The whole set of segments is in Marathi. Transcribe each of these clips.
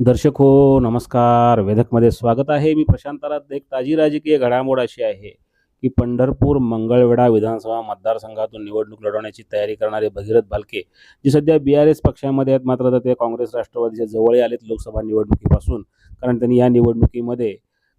दर्शक हो नमस्कार. वेधकमध्ये स्वागत आहे. मी प्रशांतारात एक ताजी राजकीय घडामोड अशी आहे की पंढरपूर मंगळवेढा विधानसभा मतदारसंघातून निवडणूक लढवण्याची तयारी करणारे भगीरथ भालके जे सध्या बी आर एस पक्षामध्ये आहेत मात्र आता ते काँग्रेस राष्ट्रवादीच्या जवळ आलेत लोकसभा निवडणुकीपासून. कारण त्यांनी या निवडणुकीमध्ये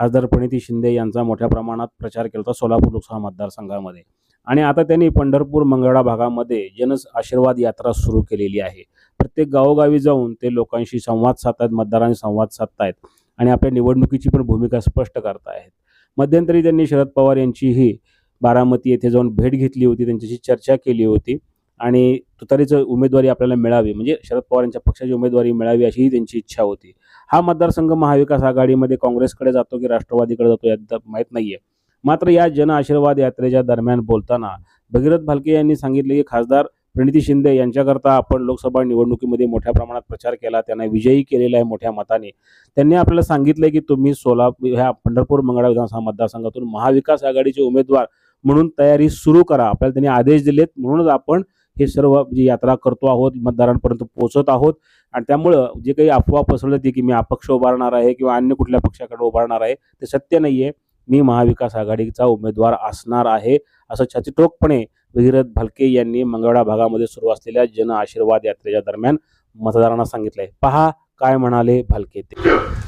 खासदार प्रणिती शिंदे यांचा मोठ्या प्रमाणात प्रचार केला होता सोलापूर लोकसभा मतदारसंघामध्ये. आणि आता त्यांनी पंढरपूर मंगळा भागामध्ये जन आशीर्वाद यात्रा सुरू केलेली आहे. प्रत्येक गावोगावी जाऊन ते लोकांशी संवाद साधतायत मतदारांशी संवाद साधतायत आणि आपल्या निवडणुकीची पण भूमिका स्पष्ट करतायत. मध्यंतरी त्यांनी शरद पवार यांचीही बारामती येथे जाऊन भेट घेतली होती त्यांच्याशी चर्चा केली होती आणि तुतारीचं उमेदवारी आपल्याला मिळावी म्हणजे शरद पवार यांच्या पक्षाची उमेदवारी मिळावी अशीही त्यांची इच्छा होती. हा मतदारसंघ महाविकास आघाडीमध्ये काँग्रेसकडे जातो की राष्ट्रवादीकडे जातो यात माहीत नाहीये. मात्र या जन आशीर्वाद यात्रेच्या दरम्यान बोलताना भगीरथ भालके यांनी सांगितले की खासदार प्रणिती शिंदे यांच्याकरता आपण लोकसभा निवडणुकीमध्ये मोठ्या प्रमाणात प्रचार केला त्यांना विजयी केलेला आहे मोठ्या मताने. त्यांनी आपल्याला सांगितलं की तुम्ही सोलापूर ह्या पंढरपूर मंगळा विधानसभा मतदारसंघातून महाविकास आघाडीचे उमेदवार म्हणून तयारी सुरू करा. आपल्याला त्यांनी आदेश दिलेत म्हणूनच आपण हे सर्व जी यात्रा करतो आहोत मतदारांपर्यंत पोहोचत आहोत. आणि त्यामुळं जे काही अफवा पसरवली ती की मी अपक्ष उभारणार आहे किंवा अन्य कुठल्या पक्षाकडे उभारणार आहे ते सत्य नाही आहे मी महाविकास आघाडीचा उमेदवार असणार आहे असं छातीटोकपणे भगीरथ भालके यांनी मंगळवेढा भागामध्ये सुरू असलेल्या जन आशीर्वाद यात्रेच्या दरम्यान मतदारांना सांगितलंय. पहा काय म्हणाले भालके ते.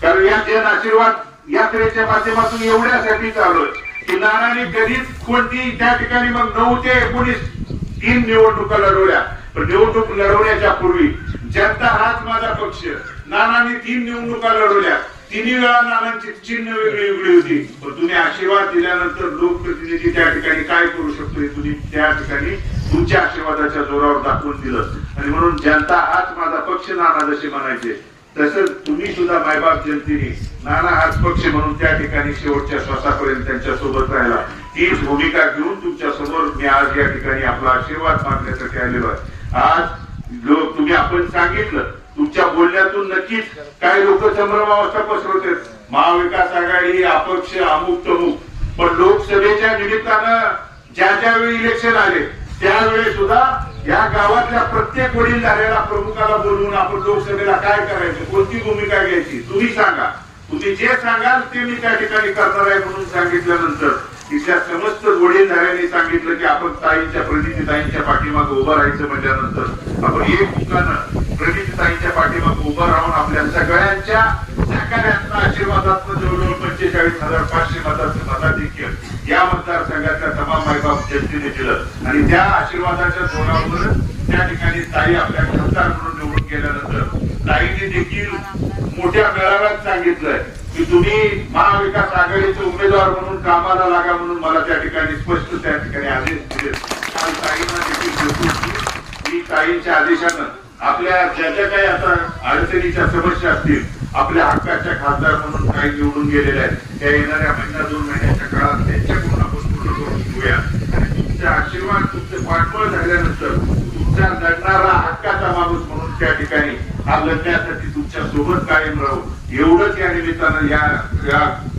कारण या जन आशीर्वाद यात्रेच्या माध्यमातून एवढ्यासाठी चालू की नानाने कधीच कोणती त्या ठिकाणी मग नऊ ते एकोणीस तीन निवडणुका लढवल्या पण निवडणूक लढवण्याच्या पूर्वी जनता हाच माझा पक्ष. नानाने तीन निवडणुका लढवल्या. तिन्ही वेळा नानांची चिन्ह वेगळी वेगळी होती. पण तुम्ही आशीर्वाद दिल्यानंतर लोकप्रतिनिधी त्या ठिकाणी काय करू शकतो हे तुम्ही त्या ठिकाणी तुमच्या आशीर्वादाच्या जोरावर दाखवून दिलं. आणि म्हणून जनता हाच माझा पक्ष नाना जसे म्हणायचे. तसंच तुम्ही सुद्धा मायबाप जनतेने नाना हाच पक्ष म्हणून त्या ठिकाणी शेवटच्या श्वासापर्यंत त्यांच्यासोबत राहिला. तीच भूमिका घेऊन तुमच्यासमोर मी आज या ठिकाणी आपला आशीर्वाद मागण्यासाठी आलेलो आहे. आज लोक तुम्ही आपण सांगितलं तुमच्या बोलण्यातून नक्कीच काही लोक संभ्रमावस्था पसरवते महाविकास आघाडी अपक्ष अमुक तमुक. पण लोकसभेच्या निमित्तानं ज्या ज्यावेळी इलेक्शन आले त्यावेळी सुद्धा या गावातल्या प्रत्येक वडील झालेल्या प्रमुखाला बोलवून आपण लोकसभेला काय करायचं? कोणती भूमिका घ्यायची? तुम्ही सांगा. तुम्ही जे सांगाल ते मी त्या ठिकाणी करणार आहे म्हणून सांगितल्यानंतर. तिच्या समस्त वडीलधाऱ्यांनी सांगितलं की आपण ताईंच्या प्रणिती ताईंच्या पाठीमागे उभं राहायचं म्हटल्यानंतर आपण एक मुखानं प्रणिती ताईंच्या पाठीमागे उभं राहून आपल्या सगळ्यांच्या सहकार्यांचा आशीर्वादात जवळजवळ पंचेचाळीस हजार पाचशे मताचं मताधिक्य या मतदारसंघातल्या तमाम मायबाप जनतेने दिलं. आणि त्या आशीर्वादाच्या जोरावर त्या ठिकाणी ताई आपल्या खासदार म्हणून निवडून गेल्यानंतर ताईने देखील मोठ्या मेळाव्यात सांगितलंय. की तुम्ही महाविकास आघाडीचे उमेदवार म्हणून कामाला लागा म्हणून मला त्या ठिकाणी स्पष्ट त्या ठिकाणी आदेश दिले. काल ताईंना देखील मी ताईंच्या आदेशानं आपल्या ज्या ज्या काही आता अडचणीच्या समस्या असतील आपल्या हक्काच्या खासदार म्हणून काही निवडून गेलेल्या आहेत त्या येणाऱ्या महिना दोन महिन्याच्या काळात त्यांच्या हा लढण्यासाठी तुमच्यासोबत कायम राहू. एवढंच या निमित्तानं या